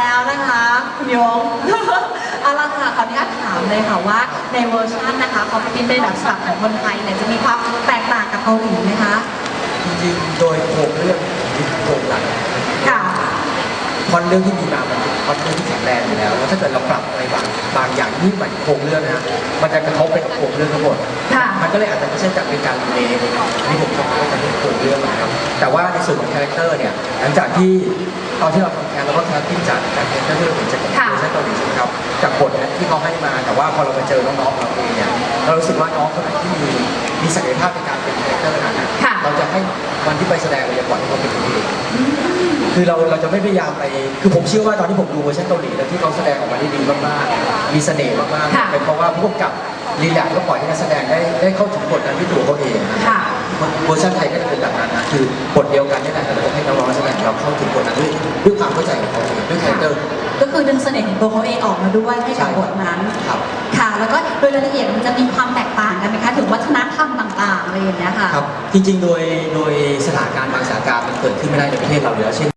แล้วนะคะคุณยง เอาละค่ะขออนุญาตถามเลยค่ะว่าในเวอร์ชันนะคะคอมพิวเตอร์แบบฉบับของคนไทยเนี่ยจะมีความแตกต่างกับเกาหลีไหมคะ จริงๆโดยโครงเรื่องที่โครงหลักค่ะพอนเรื่องที่มีมามันเป็นพอนเรื่องที่แข็งแรงอยู่แล้วแล้วถ้าเกิดเราปรับอะไรบางบางอย่างที่ใหม่โครงเรื่องนะมันจะกระทบไปกับโครงเรื่องทั้งหมด ค่ะมันก็เลยอาจจะไม่ใช่จากเป็นการรีเมคที่ผมชอบว่าจะเป็นโครงเรื่องนะครับแต่ว่าในส่วนของคาแรคเตอร์เนี่ยหลังจากที่ ตอนที่เราทำแคสเราก็แคสติ้งจากจากคาแรคเตอร์ที่เราเห็นจากค่ะเวอร์ชันเกาหลีใช่ไหมครับจากบทเนี่ยที่เขาให้มาแต่ว่าพอเราไปเจอน้องๆของเราเองเนี่ยเรารู้สึกว่าน้องคนไหนที่มีมีศักยภาพในการเป็นคาแรคเตอร์นั้นนะค่ะเราจะให้วันที่ไปแสดงเราจะปล่อยให้เขาเป็นตัวเองคือเราเราจะไม่พยายามไป คือผมเชื่อว่าตอนที่ผมดูเวอร์ชันเกาหลีแล้วที่เขาแสดงออกมาได้ดีมากๆ มีเสน่ห์มากค่ะๆเป็นเพราะว่าผู้กำกับรีแลกซ์ก็ปล่อยให้นักแสดงได้ได้เข้าถึงบทนั้นด้วยตัวเขาเองค่ะเวอร์ชันไทยก็จะเป็นแบบนั้นนะคือบทเดียวกันนี่แหละแต่เราจะให้น้ เราเข้าถึงบทนั้นด้วยด้วยความเข้าใจของเขาเองด้วยคาแรคเตอร์ ก็คือดึงเสน่ห์ของตัวเขาเองออกมาด้วยให้กับบทนั้น ครับ ค่ะ แล้วก็โดยรายละเอียดมันจะมีความแตกต่างกันไหมคะถึงวัฒนธรรมต่างๆอะไรอย่างเงี้ยค่ะ ครับ จริง ๆ โดยโดยสถานการณ์บางสถานการณ์มันเกิดขึ้นไม่ได้ในประเทศเราอยู่แล้วเช่น